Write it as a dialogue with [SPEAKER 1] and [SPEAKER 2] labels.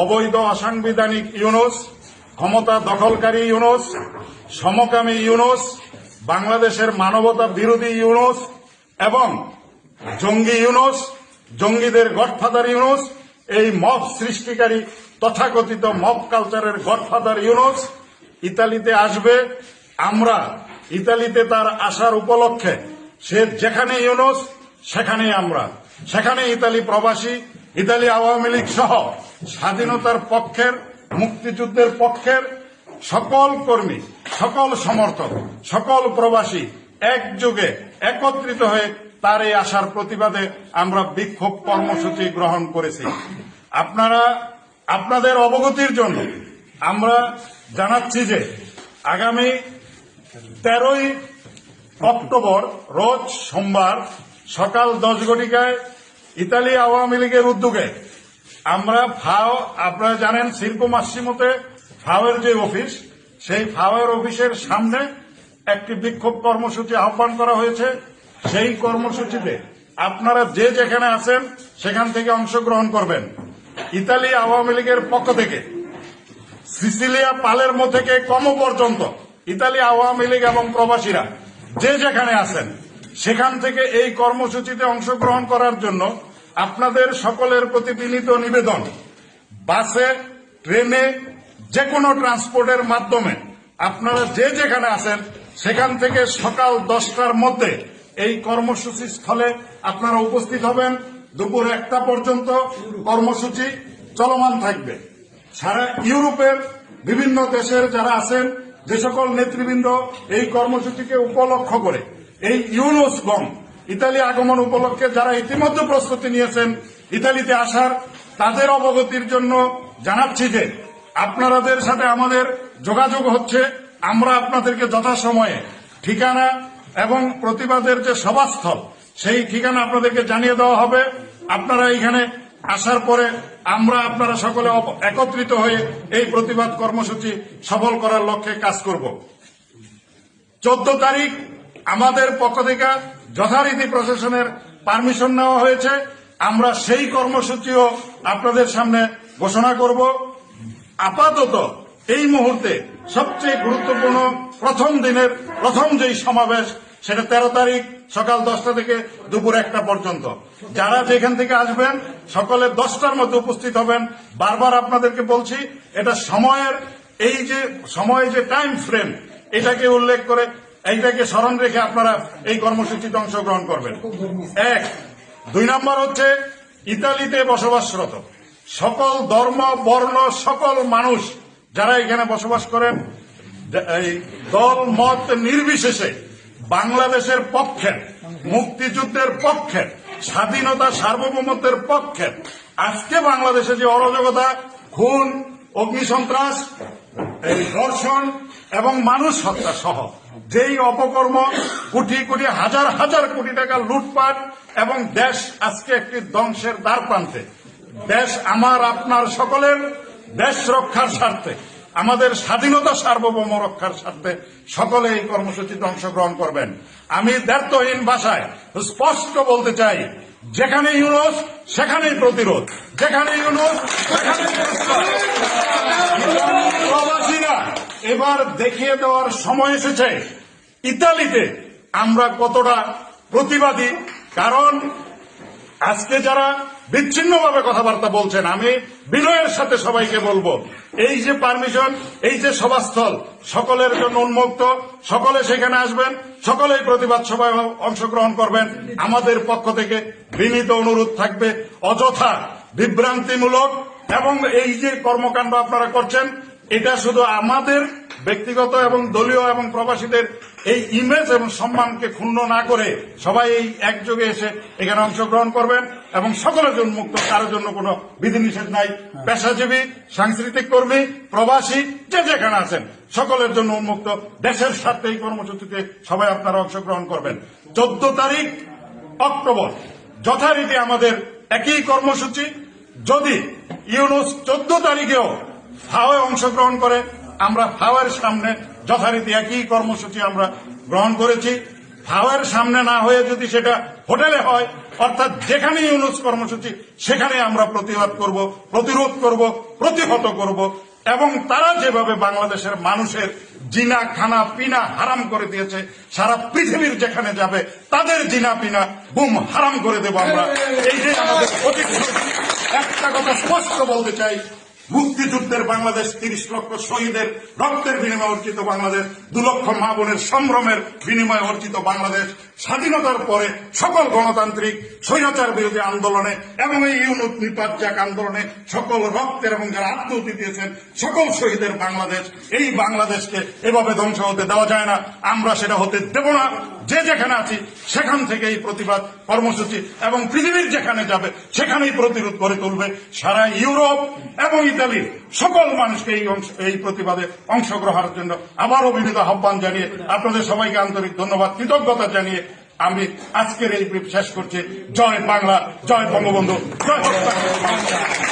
[SPEAKER 1] অবৈধ অসাংবিধানিক ইউনুস, ক্ষমতা দখলকারী ইউনুস, সমকামী ইউনুস, বাংলাদেশের মানবতা বিরোধী ইউনুস এবং জঙ্গি ইউনুস, জঙ্গিদের গডফাদার ইউনুস, এই মব সৃষ্টিকারী তথাকথিত মব কালচারের গডফাদার ইউনুস ইতালিতে আসবে। আমরা ইতালিতে তার আসার উপলক্ষে সে যেখানে ইউনুস, সেখানেই আমরা। সেখানে ইতালি প্রবাসী, ইতালি আওয়ামী লীগ সহ স্বাধীনতার পক্ষের, মুক্তিযুদ্ধের পক্ষের সকল কর্মী, সকল সমর্থক, সকল প্রবাসী একযোগে একত্রিত হয়ে তার এই আসার প্রতিবাদে আমরা বিক্ষোভ কর্মসূচি গ্রহণ করেছি। আপনারা, আপনাদের অবগতির জন্য আমরা জানাচ্ছি যে আগামী তেরোই অক্টোবর, রোজ সোমবার সকাল দশ ঘটিকায় ইতালি আওয়ামী লীগের উদ্যোগে আমরা ফাও, আপনারা জানেন শিল্প মাসিমতে ফাওয়ের যে অফিস, সেই ফাওয়ের অফিসের সামনে একটি বিক্ষোভ কর্মসূচি আহ্বান করা হয়েছে। সেই কর্মসূচিতে আপনারা যে যেখানে আছেন, সেখান থেকে অংশগ্রহণ করবেন। ইতালি আওয়ামী লীগের পক্ষ থেকে, সিসিলিয়া পালেরমো থেকে কম পর্যন্ত ইতালি আওয়ামী লীগ এবং প্রবাসীরা যে যেখানে আছেন, সেখান থেকে এই কর্মসূচিতে অংশগ্রহণ করার জন্য আপনাদের সকলের প্রতি বিনীত নিবেদন, বাসে, ট্রেনে যে কোনো ট্রান্সপোর্টের মাধ্যমে আপনারা যে যেখানে আছেন, সেখান থেকে সকাল দশটার মধ্যে এই কর্মসূচি স্থলে আপনারা উপস্থিত হবেন। দুপুর একটা পর্যন্ত কর্মসূচি চলমান থাকবে। সারা ইউরোপের বিভিন্ন দেশের যারা আছেন, যে সকল নেতৃবৃন্দ এই কর্মসূচিকে উপলক্ষ করে, এই ইউনোসগম ইতালি আগমন উপলক্ষে যারা ইতিমধ্যে প্রস্তুতি নিয়েছেন, ইতালিতে আসার তাদের অবগতির জন্য জানাচ্ছি যে আপনাদের সাথে আমাদের যোগাযোগ হচ্ছে, আমরা আপনাদেরকে যথাসময়ে ঠিকানা এবং প্রতিবাদের যে সভাস্থল, সেই ঠিকানা আপনাদেরকে জানিয়ে দেওয়া হবে। আপনারা এখানে আসার পরে আমরা আপনারা সকলে একত্রিত হয়ে এই প্রতিবাদ কর্মসূচি সফল করার লক্ষ্যে কাজ করব। চোদ্দ তারিখ আমাদের পক্ষ থেকে যথারীতি প্রশাসনের পারমিশন নেওয়া হয়েছে। আমরা সেই কর্মসূচিও আপনাদের সামনে ঘোষণা করব। আপাতত এই মুহূর্তে সবচেয়ে গুরুত্বপূর্ণ প্রথম দিনের প্রথম যেই সমাবেশ, সেটা তেরো তারিখ সকাল দশটা থেকে দুপুর একটা পর্যন্ত। যারা যেখান থেকে আসবেন, সকলে দশটার মধ্যে উপস্থিত হবেন। বারবার আপনাদেরকে বলছি, এটা সময়ের, এই যে, সময় যে টাইম ফ্রেম এটাকে উল্লেখ করে এইটাকে স্মরণ রেখে আপনারা এই কর্মসূচিতে অংশগ্রহণ করবেন। এক, দুই নম্বর হচ্ছে ইতালিতে বসবাসরত। সকল ধর্ম, বর্ণ, সকল মানুষ যারা এখানে বসবাস করেন, এই দল, মত নির্বিশেষে বাংলাদেশের পক্ষে, মুক্তিযুদ্ধের পক্ষে, স্বাধীনতা, সার্বভৌমত্বের পক্ষে, আজকে বাংলাদেশে যে অরাজকতা, খুন, অগ্নিসন্ত্রাস, এই ধর্ষণ এবং মানুষ হত্যা সহ যেই অপকর্ম কোটি কোটি, হাজার হাজার কোটি টাকা লুটপাট এবং দেশ আজকে একটি ধ্বংসের দ্বার প্রান্তে। দেশ আমার, আপনার সকলের দেশ রক্ষার স্বার্থে, আমাদের স্বাধীনতা সার্বভৌম রক্ষার স্বার্থে সকলে এই কর্মসূচিতে অংশগ্রহণ করবেন। আমি দ্ব্যর্থহীন ভাষায় স্পষ্ট বলতে চাই যেখানে ইউনুস, সেখানেই প্রতিরোধ। যেখানে ইউনুস প্রবাসীরা, এবার দেখিয়ে দেওয়ার সময় এসেছে। ইতালিতে আমরা কতটা প্রতিবাদী? কারণ আজকে যারা বিচ্ছিন্নভাবে কথাবার্তা বলছেন, আমি বিনয়ের সাথে সবাইকে বলব, এই যে পারমিশন, এই যে সভাস্থল, সকলের জন্য উন্মুক্ত, সকলে সেখানে আসবেন, সকলেই প্রতিবাদ সভায় অংশগ্রহণ করবেন। আমাদের পক্ষ থেকে বিনীত অনুরোধ থাকবে, অযথা বিভ্রান্তিমূলক এবং এই যে কর্মকাণ্ড আপনারা করছেন, এটা শুধু আমাদের ব্যক্তিগত এবং দলীয় এবং প্রবাসীদের এই ইমেজ এবং সম্মানকে ক্ষুণ্ণ না করে সবাই এই একযোগে এসে এখানে অংশগ্রহণ করবেন এবং সকলের জন্য মুক্ত কারোর জন্য কোনো বিধিনিষেধ নাই। পেশাজীবী সাংস্কৃতিক কর্মী প্রবাসী যে যেখানে আছেন সকলের জন্য উন্মুক্ত। দেশের স্বার্থে এই কর্মসূচিতে সবাই আপনারা অংশগ্রহণ করবেন। চোদ্দ তারিখ অক্টোবর। যথারীতি আমাদের একই কর্মসূচি। যদি ইউনুস চোদ্দ তারিখেও ফাওয়ে অংশগ্রহণ করে আমরা ফাওয়ের সামনে যথারীতি একই কর্মসূচি আমরা গ্রহণ করেছি। ফাওয়ের সামনে না হয়ে যদি সেটা হোটেলে হয় অর্থাৎ যেখানে ইউনুস কর্মসূচি সেখানে আমরা প্রতিবাদ করব প্রতিরোধ করব প্রতিহত করব। এবং তারা যেভাবে বাংলাদেশের মানুষের জিনা খানা পিনা হারাম করে দিয়েছে সারা পৃথিবীর যেখানে যাবে তাদের জিনা পিনা বুম হারাম করে দেব আমরা। এইটাই আমাদের প্রতিক্রিয়া একটা কথা স্পষ্ট বলতে চাই। মুক্তিযুদ্ধের বাংলাদেশ তিরিশ লক্ষ শহীদের রক্তের বিনিময়ে অর্জিত বাংলাদেশ, দু লক্ষ মা বোনের সম্ভ্রমের বিনিময়ে অর্জিত বাংলাদেশ স্বাধীনতার পরে সকল গণতান্ত্রিক স্বৈরাচার বিরোধী আন্দোলনে এবং এই ইউনুট নিপাত আন্দোলনে সকল রক্তের এবং যারা আত্মহতি দিয়েছেন সকল শহীদের বাংলাদেশ, এই বাংলাদেশকে এভাবে ধ্বংস হতে দেওয়া যায় না। আমরা সেটা হতে দেব না। যে যেখানে আছি, সেখান থেকে এই প্রতিবাদ, কর্মসূচি এবং পৃথিবীর যেখানে যাবে, সেখানেই প্রতিরোধ করে তুলবে সারা ইউরোপ এবং ইতালির সকল মানুষকে এই এই প্রতিবাদে অংশগ্রহণের জন্য আবারও বিনীত আহ্বান জানিয়ে আপনাদের সবাইকে আন্তরিক ধন্যবাদ, কৃতজ্ঞতা জানিয়ে আমি আজকের এই শেষ করছি। জয় বাংলা জয় বঙ্গবন্ধু। জয়